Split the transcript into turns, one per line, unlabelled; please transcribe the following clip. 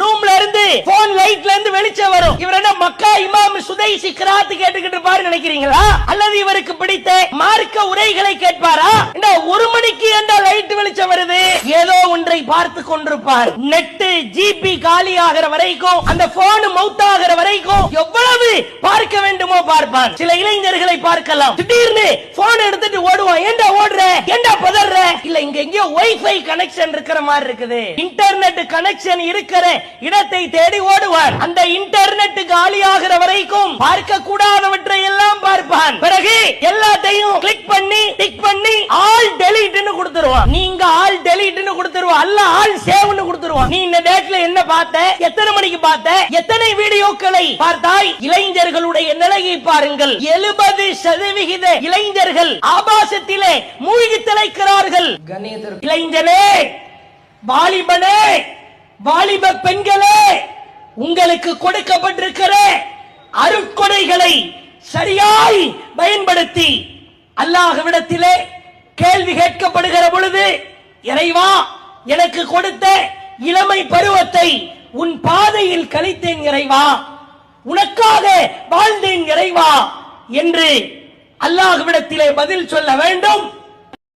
ரூம்ல இருந்து போன் லைட்ல இருந்து வெளிச்சம் வரும். இவர் என்ன மக்கா இமாம் சுதைசி கிராத்து கேட்டுக்கிட்டு இருப்பாரு நினைக்கிறீங்களா? அல்லது இவருக்கு பிடித்த மார்க்க உரைகளை கேட்பாரா? இந்த ஒரு மணிக்கு எந்த லைட் வெளிச்சம் வருது? ஏதோ ஒன்றை பார்த்து கொண்டிருப்பார். நெட்டு ஜிபி காலி ஆகிற வரைக்கும் அந்த போன் மவுத் ஆகிற வரைக்கும் எவ்வளவு பார்க்க வேண்டுமோ பார்ப்பான். சில இளைஞர்களை பார்க்கலாம். திடீர்னு போன் எடுத்துட்டு ஓடுவான். ஏண்டா ஓடுற? ஏண்டா பதற? இல்ல இங்க எங்கேயோ வைஃபை கனெக்ஷன் இருக்கிற மாதிரி இருக்குது. இன்டர்நெட் கனெக்ஷன் இருக்கிற இடத்தை தேடி ஓடுவான். அந்த இன்டர்நெட் காலி ஆகிற வரைக்கும் பார்க்க கூடாதவற்றை எல்லாம் பார்ப்பான். பிறகு எல்லாத்தையும் கிளிக் பண்ணி டிக் பண்ணி டெலீட்னு கொடுத்துருவான் அல்ல ஆல் சேவ்னு கொடுத்துருவான் நீ இந்த டேட்ல என்ன பார்த்த? எத்தனை மணிக்கு பார்த்த? எத்தனை வீடியோக்களை பார்த்தாய்? இளைஞர்களுடைய நிலையை பாருங்கள். எழுபது சதவிகித இளைஞர்கள் ஆபாசத்திலே மூழ்கி திளைக்கிறார்கள். இளைஞனே வாலிபனே வாலிப பெண்களே உங்களுக்கு கொடுக்கப்பட்டிருக்கிற அருட்கொடைகளை சரியாய் பயன்படுத்தி அல்லாஹ்விடத்திலே கேள்வி கேட்கப்படுகிற பொழுது இறைவா எனக்கு கொடுத்த இளமை பருவத்தை உன் பாதையில் கழித்தேன் இறைவா. உனக்காக வாழ்ந்தேன் இறைவா என்று அல்லாஹ்விடத்திலே பதில் சொல்ல வேண்டும்.